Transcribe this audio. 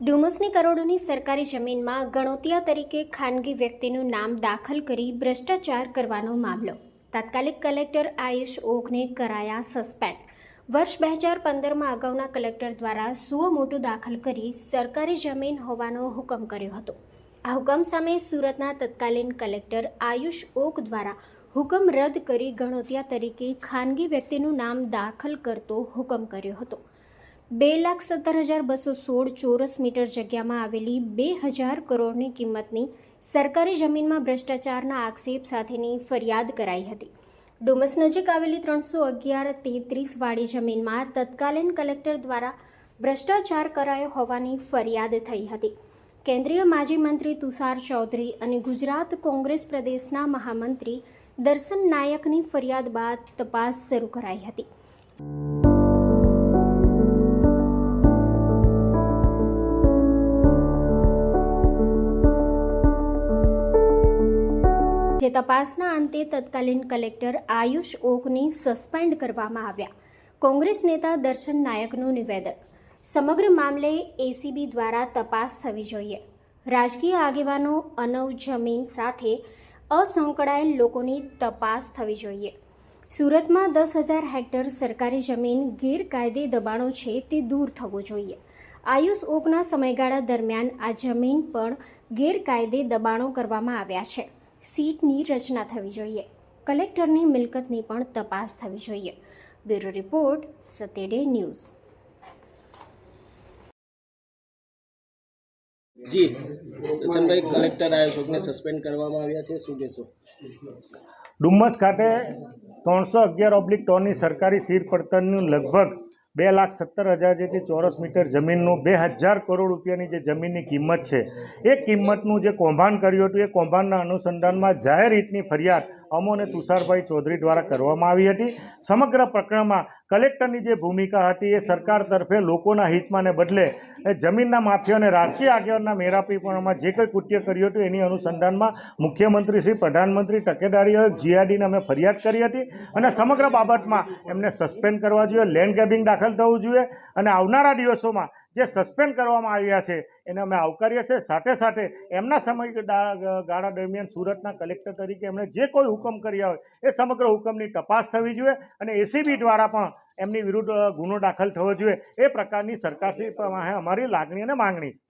ડુમસની કરોડોની સરકારી જમીનમાં ગણોતિયા તરીકે ખાનગી વ્યક્તિનું નામ દાખલ કરી ભ્રષ્ટાચાર કરવાનો મામલો. તાત્કાલિક કલેક્ટર આયુષ ઓકને કરાયા સસ્પેન્ડ. વર્ષ બે હજાર પંદરમાં અગાઉના કલેક્ટર દ્વારા સુઓ મોટું દાખલ કરી સરકારી જમીન હોવાનો હુકમ કર્યો હતો. આ હુકમ સામે સુરતના તત્કાલીન કલેક્ટર આયુષ ઓક દ્વારા હુકમ રદ કરી ગણોતિયા તરીકે ખાનગી વ્યક્તિનું નામ દાખલ કરતો હુકમ કર્યો હતો. બે લાખ સત્તર હજાર બસો સોળ ચોરસ મીટર જગ્યામાં આવેલી બે હજાર કરોડની કિંમતની સરકારી જમીનમાં ભ્રષ્ટાચારના આક્ષેપ સાથેની ફરિયાદ કરાઈ હતી. ડુમસ નજીક આવેલી ત્રણસો અગિયાર તેત્રીસ વાળી જમીનમાં તત્કાલીન કલેક્ટર દ્વારા ભ્રષ્ટાચાર કરાયો હોવાની ફરિયાદ થઈ હતી. કેન્દ્રીય માજી મંત્રી તુષાર ચૌધરી અને ગુજરાત કોંગ્રેસ પ્રદેશના મહામંત્રી દર્શન નાયકની ફરિયાદ બાદ તપાસ શરૂ કરાઈ હતી. જે તપાસના અંતે તત્કાલીન કલેક્ટર આયુષ ઓકને સસ્પેન્ડ કરવામાં આવ્યા. કોંગ્રેસ નેતા દર્શન નાયકનું નિવેદન. સમગ્ર મામલે એસીબી દ્વારા તપાસ થવી જોઈએ. રાજકીય આગેવાનો અનવ જમીન સાથે અસંકળાયેલ લોકોની તપાસ થવી જોઈએ. સુરતમાં દસ હજાર હેક્ટર સરકારી જમીન ગેરકાયદે દબાણો છે તે દૂર થવું જોઈએ. આયુષ ઓકના સમયગાળા દરમિયાન આ જમીન પણ ગેરકાયદે દબાણો કરવામાં આવ્યા છે. સીટની રચના થવી જોઈએ. કલેક્ટરની મિલકતની પણ તપાસ થવી જોઈએ. Bureau report Saturday news. જી. દર્શનભાઈ કલેક્ટર આયોજકને સસ્પેન્ડ કરવામાં આવ્યા છે. શું કહેશો? ડુમ્મસ ખાતે ત્રણસો અગિયાર ઓબ્લિક ટોનની સરકારી સીર પડતરનું લગભગ બે લાખ સત્તર હજાર જેટલી ચોરસ મીટર જમીનનું બે હજાર કરોડ રૂપિયાની જે જમીનની કિંમત છે, એ કિંમતનું જે કૌભાંડ કર્યું હતું, એ કૌભાંડના અનુસંધાનમાં જાહેર હિતની ફરિયાદ અમો અને તુષારભાઈ ચૌધરી દ્વારા કરવામાં આવી હતી. સમગ્ર પ્રકરણમાં કલેક્ટરની જે ભૂમિકા હતી, એ સરકાર તરફે લોકોના હિતમાંને બદલે, એ જમીનના માફિયા અને રાજકીય આગેવાનના મેરાપીપણામાં જે કંઈ કૃત્ય કર્યું હતું, એની અનુસંધાનમાં મુખ્યમંત્રી શ્રી, પ્રધાનમંત્રી તકેદારીઓ જીઆરડીને અમે ફરિયાદ કરી હતી. અને સમગ્ર બાબતમાં એમને સસ્પેન્ડ કરવા જોઈએ, લેન્ડ ગ્રેબિંગ દાખલ થવું જોઈએ અને આવનારા દિવસોમાં જે સસ્પેન્ડ કરવામાં આવ્યા છે, એને અમે આવકારીએ છીએ. સાથે સાથે એમના સમય ગાળા દરમિયાન સુરતના કલેક્ટર તરીકે એમણે જે કોઈ હુકમ કર્યા હોય, એ સમગ્ર હુકમની તપાસ થવી જોઈએ અને એસીબી દ્વારા પણ એમની વિરુદ્ધ ગુનો દાખલ થવો જોઈએ. એ પ્રકારની સરકારશ્રી પ્રમાણે અમારી લાગણી અને માંગણી છે.